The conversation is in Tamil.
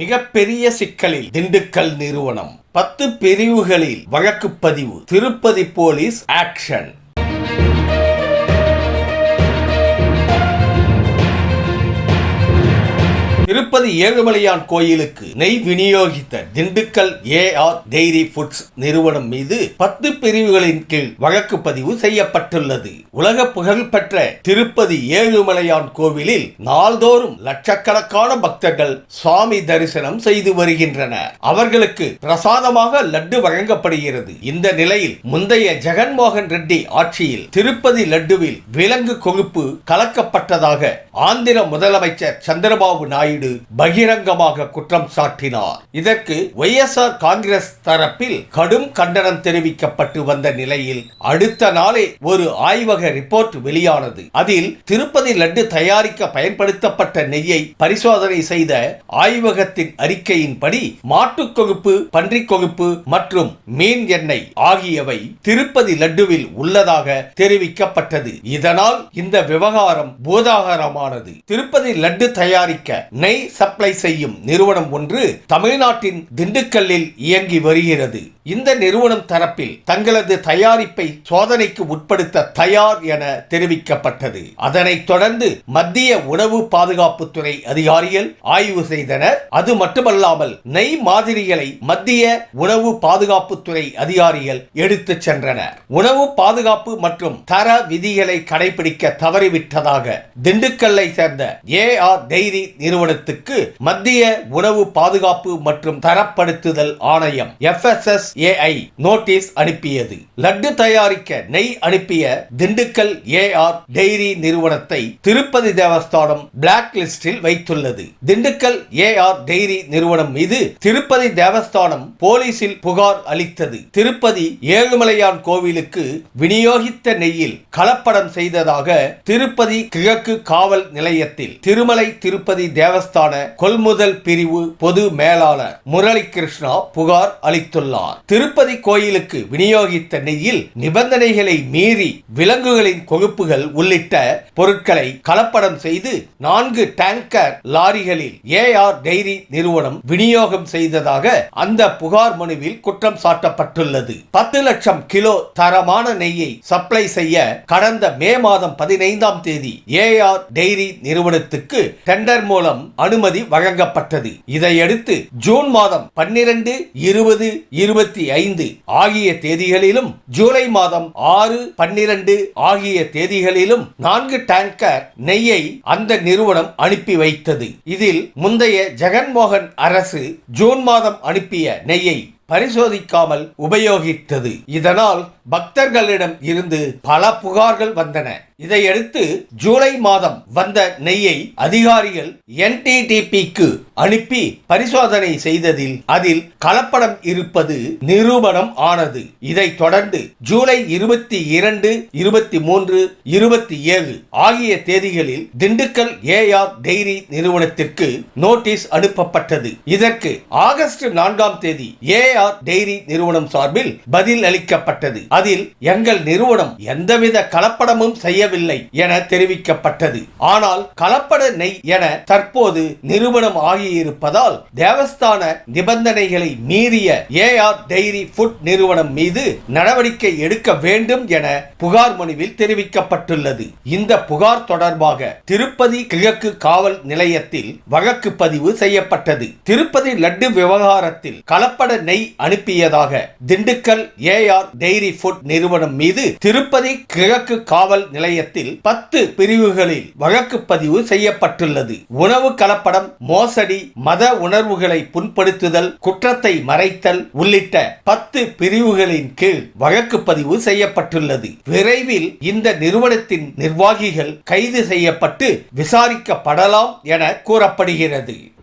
மிகப்பெரிய சிக்கலில் திண்டுக்கல் நிறுவனம். பத்து பிரிவுகளில் வழக்கு பதிவு திருப்பதி போலீஸ் ஆக்ஷன். திருப்பதி ஏழுமலையான் கோயிலுக்கு நெய் விநியோகித்த Dindigul A R dairy foods நிறுவனம் மீது பத்து பிரிவுகளின் கீழ் வழக்கு பதிவு செய்யப்பட்டுள்ளது. உலக புகழ்பெற்ற திருப்பதி ஏழுமலையான் கோவிலில் நாள்தோறும் லட்சக்கணக்கான பக்தர்கள் சுவாமி தரிசனம் செய்து வருகின்றனர். அவர்களுக்கு பிரசாதமாக லட்டு வழங்கப்படுகிறது. இந்த நிலையில் முந்தைய ஜெகன்மோகன் ரெட்டி ஆட்சியில் திருப்பதி லட்டுவில் விலங்கு கொழுப்பு கலக்கப்பட்டதாக ஆந்திர முதலமைச்சர் சந்திரபாபு நாயுடு பகிரங்கமாக குற்றம் சாட்டினார். இதற்கு ஒய்எஸ்ஆர் காங்கிரஸ் தரப்பில் கடும் கண்டனம் தெரிவிக்கப்பட்டு வந்த நிலையில் அடுத்த நாளே ஒரு ஆய்வக ரிப்போர்ட் வெளியானது. அதில் திருப்பதி லட்டு தயாரிக்க பயன்படுத்தப்பட்ட நெய்யை பரிசோதனை செய்த ஆய்வகத்தின் அறிக்கையின்படி மாட்டுக் கொழுப்பு பன்றிக் கொழுப்பு மற்றும் மீன் எண்ணெய் ஆகியவை திருப்பதி லட்டுவில் உள்ளதாக தெரிவிக்கப்பட்டது. இதனால் இந்த விவகாரம் பூதாகரமானது. திருப்பதி லட்டு தயாரிக்க எண்ணெய் சப்ளை செய்யும் நிறுவனம் ஒன்று தமிழ்நாட்டின் திண்டுக்கல்லில் இயங்கி வருகிறது. இந்த நிறுவனம் தரப்பில் தங்களது தயாரிப்பை சோதனைக்கு உட்படுத்த தயார் என தெரிவிக்கப்பட்டது. அதனைத் தொடர்ந்து மத்திய உணவு பாதுகாப்புத்துறை அதிகாரிகள் ஆய்வு செய்தனர். அது மட்டுமல்லாமல் நெய் மாதிரிகளை மத்திய உணவு பாதுகாப்புத்துறை அதிகாரிகள் எடுத்துச் சென்றனர். உணவு பாதுகாப்பு மற்றும் தர விதிகளை கடைபிடிக்க தவறிவிட்டதாக திண்டுக்கல்லை சேர்ந்த ஏ ஆர் டெய்ரி நிறுவனத்துக்கு மத்திய உணவு பாதுகாப்பு மற்றும் தரப்படுத்துதல் ஆணையம் எஃப்எஸ்எஸ்ஏஐ நோட்டீஸ் அனுப்பியது. லட்டு தயாரிக்க நெய் அனுப்பிய திண்டுக்கல் ஏஆர் டெய்ரி நிறுவனத்தை திருப்பதி தேவஸ்தானம் பிளாக் லிஸ்டில் வைத்துள்ளது. திண்டுக்கல் ஏஆர் டெய்ரி நிறுவனம் மீது திருப்பதி தேவஸ்தானம் போலீசில் புகார் அளித்தது. திருப்பதி ஏழுமலையான் கோவிலுக்கு விநியோகித்த நெய்யில் கலப்படம் செய்ததாக திருப்பதி கிழக்கு காவல் நிலையத்தில் திருமலை திருப்பதி தேவஸ்தான கொள்முதல் பிரிவு பொது மேலாளர் முரளி கிருஷ்ணா புகார் அளித்துள்ளார். திருப்பதி கோயிலுக்கு விநியோகித்த நெய்யில் நிபந்தனைகளை மீறி விலங்குகளின் கொழுப்புகள் உள்ளிட்ட பொருட்களை கலப்படம் செய்து நான்கு டேங்கர் லாரிகளில் ஏஆர் டெய்ரி நிறுவனம் விநியோகம் செய்ததாக அந்த புகார் மனுவில் குற்றம் சாட்டப்பட்டுள்ளது. பத்து லட்சம் கிலோ தரமான நெய்யை சப்ளை செய்ய கடந்த மே மாதம் பதினைந்தாம் தேதி ஏஆர் டெய்ரி நிறுவனத்துக்கு டெண்டர் மூலம் அனுமதி வழங்கப்பட்டது. இதையடுத்து ஜூன் மாதம் பன்னிரண்டு இருபது இருபத்தி ஐந்து ஆகிய தேதிகளிலும் ஜூலை மாதம் ஆறு பன்னிரண்டு ஆகிய தேதிகளிலும் நான்கு டேங்கர் நெய்யை அந்த நிறுவனம் அனுப்பி வைத்தது. இதில் முந்தைய ஜெகன்மோகன் அரசு ஜூன் மாதம் அனுப்பிய நெய்யை பரிசோதிக்காமல் உபயோகித்தது. இதனால் பக்தர்களிடம் இருந்து பல புகார்கள் வந்தன. இதையடுத்து ஜூலை மாதம் வந்த நெய்யை அதிகாரிகள் என்டிடிபிக்கு அனுப்பி பரிசோதனை செய்ததில் அதில் கலப்படம் இருப்பது நிரூபணம் ஆனது. இதைத் தொடர்ந்து ஜூலை இருபத்தி இரண்டு இருபத்தி மூன்று இருபத்தி ஏழு ஆகிய தேதிகளில் திண்டுக்கல் ஏஆர் டெய்ரி நிறுவனத்திற்கு நோட்டீஸ் அனுப்பப்பட்டது. இதற்கு ஆகஸ்ட் நான்காம் தேதி ஏஆர் டெய்ரி நிறுவனம் சார்பில் பதில் அளிக்கப்பட்டது. அதில் எங்கள் நிறுவனம் எந்தவித கலப்படமும் செய்யவில்லை என தெரிவிக்கப்பட்டது. ஆனால் கலப்பட நெய் என தற்போது நிறுவனம் ஆகியிருப்பதால் தேவஸ்தான நிபந்தனைகளை மீறிய ஏஆர் டெய்ரி ஃபுட் நிறுவனம் மீது நடவடிக்கை எடுக்க வேண்டும் என புகார் மனுவில் தெரிவிக்கப்பட்டுள்ளது. இந்த புகார் தொடர்பாக திருப்பதி கிழக்கு காவல் நிலையத்தில் வழக்கு பதிவு செய்யப்பட்டது. திருப்பதி லட்டு விவகாரத்தில் கலப்பட நெய் அனுப்பியதாக திண்டுக்கல் ஏஆர் டெய்ரி ஃபுட் நிறுவனம் மீது திருப்பதி கிழக்கு காவல் நிலையத்தில் பத்து பிரிவுகளில் வழக்கு பதிவு செய்யப்பட்டுள்ளது. உணவு கலப்படம் மோசடி மத உணர்வுகளை புண்படுத்துதல் குற்றத்தை மறைத்தல் உள்ளிட்ட பத்து பிரிவுகளின் கீழ் வழக்கு பதிவு செய்யப்பட்டுள்ளது. விரைவில் இந்த நிறுவனத்தின் நிர்வாகிகள் கைது செய்யப்பட்டு விசாரிக்கப்படலாம் என கூறப்படுகிறது.